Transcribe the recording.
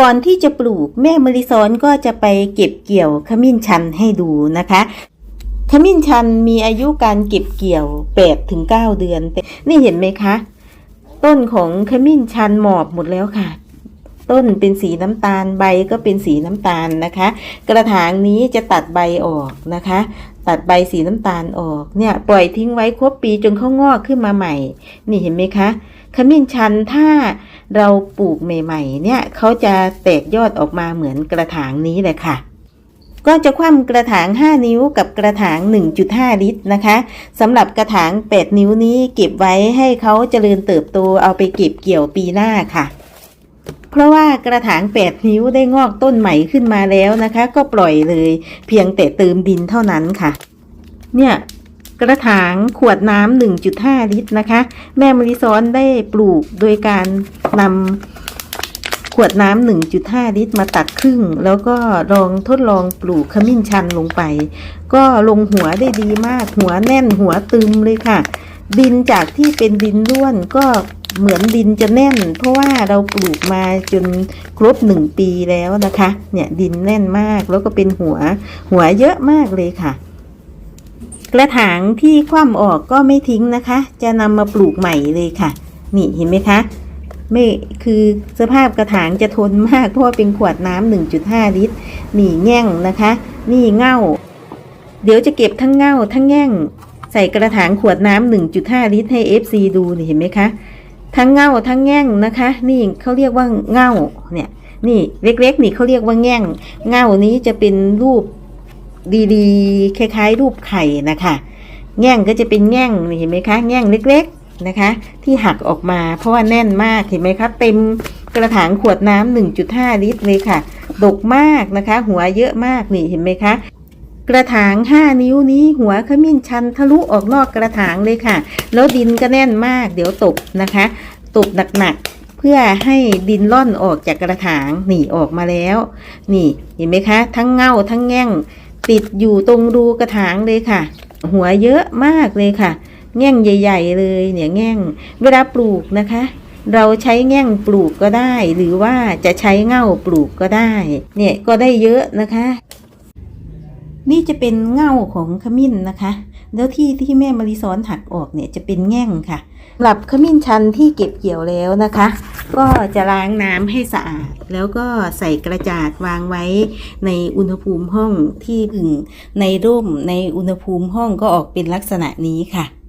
ก่อนที่จะปลูกแม่มริซอนก็จะไปเก็บเกี่ยวขมิ้นชันให้ดูนะคะขมิ้นชันมีอายุการเก็บเกี่ยว8ถึง9เดือน นี่เห็นไหมคะ ต้นของขมิ้นชันหมอบหมดแล้วค่ะ ต้นเป็นสีน้ำตาลใบก็เป็นสีน้ำตาลนะคะ กระถางนี้จะตัดใบออกนะคะ ตัดใบสีน้ำตาลออกเนี่ยปล่อยทิ้งไว้ครบปีจนเขางอกขึ้นมาใหม่ นี่เห็นไหมคะ ขมิ้นชันถ้า เราปลูกใหม่ๆ เนี่ยเขาจะแตกยอดออกมาเหมือนกระถางนี้เลยค่ะ ก็จะคว่ำกระถาง 5 นิ้วกับกระถาง 1.5 ลิตรนะคะสำหรับกระถาง 8 นิ้วนี้เก็บไว้ให้เขาเจริญเติบโตเอาไปเก็บเกี่ยวปีหน้าค่ะเพราะว่ากระถาง 8 นิ้วได้งอกต้นใหม่ขึ้นมาแล้วนะคะ ก็ปล่อยเลย เพียงแต่เติมดินเท่านั้นค่ะ เนี่ย กระถางขวดน้ำ1.5 ลิตรนะคะ แม่มริซ้อนได้ปลูกโดยการนำขวดน้ำ1.5 ลิตรมาตัดครึ่ง แล้วก็ลองทดลองปลูกขมิ้นชันลงไป ก็ลงหัวได้ดีมาก หัวแน่นหัวตึมเลยค่ะ ดินจากที่เป็นดินร่วนก็เหมือนดินจะแน่น เพราะว่าเราปลูกมาจนครบหนึ่งปีแล้วนะคะ เนี่ยดินแน่นมากแล้วก็เป็นหัวหัวเยอะมากเลยค่ะ กระถางที่คว่ำออกก็ไม่ทิ้งนะคะ จะนำมาปลูกใหม่เลยค่ะ นี่เห็นไหมคะ ไม่คือสภาพกระถางจะทนมากเพราะว่าเป็นขวดน้ำ1.5 ลิตร นี่แง่งนะคะ นี่เง่า เดี๋ยวจะเก็บทั้งเง่าทั้งแง่ง ใส่กระถางขวดน้ำ1.5 ลิตรให้ FC ดูนี่เห็นไหมคะ ทั้งเง่าทั้งแง่งนะคะ นี่เขาเรียกว่าเง่าเนี่ยนี่เล็กๆนี่เขาเรียกว่าแง่ง เง่านี้จะเป็นรูป ดีๆ คล้ายๆ รูปไข่นะคะ แง่งก็จะเป็นแง่งเห็นไหมคะ แง่งเล็กๆนะคะ ที่หักออกมาเพราะว่าแน่นมากเห็นไหมคะเต็มกระถางขวดน้ำ1.5 ลิตรเลยค่ะ ดกมากนะคะ หัวเยอะมากนี่เห็นไหมคะ กระถาง 5 นิ้วนี้หัวขมิ้นชันทะลุออกนอกกระถางเลยค่ะ แล้วดินก็แน่นมาก เดี๋ยวตบนะคะ ตบหนักๆ เพื่อให้ดินล่อนออกจากกระถางนี่ออกมาแล้ว นี่เห็นไหมคะ ทั้งเง่าทั้งแง่ง ติดอยู่ตรงรูกระถางเลยค่ะ หัวเยอะมากเลยค่ะ แง่งใหญ่ ๆ เลยเนี่ยแง่ง เวลาปลูกนะคะ เราใช้แง่งปลูกก็ได้ หรือว่าจะใช้เง่าปลูกก็ได้ เนี่ยก็ได้เยอะนะคะ นี่จะเป็นเง่าของขมิ้นนะคะ แล้วที่ที่แม่มาริซ้อนหักออกเนี่ยจะเป็นแง่งค่ะหรับขมิ้นชันที่เก็บเกี่ยวแล้วนะคะ ก็จะล้างน้ำให้สะอาด แล้วก็ใส่กระจาดวางไว้ในอุณหภูมิห้องที่อึ่งในร่มในอุณหภูมิห้องก็ออกเป็นลักษณะนี้ค่ะ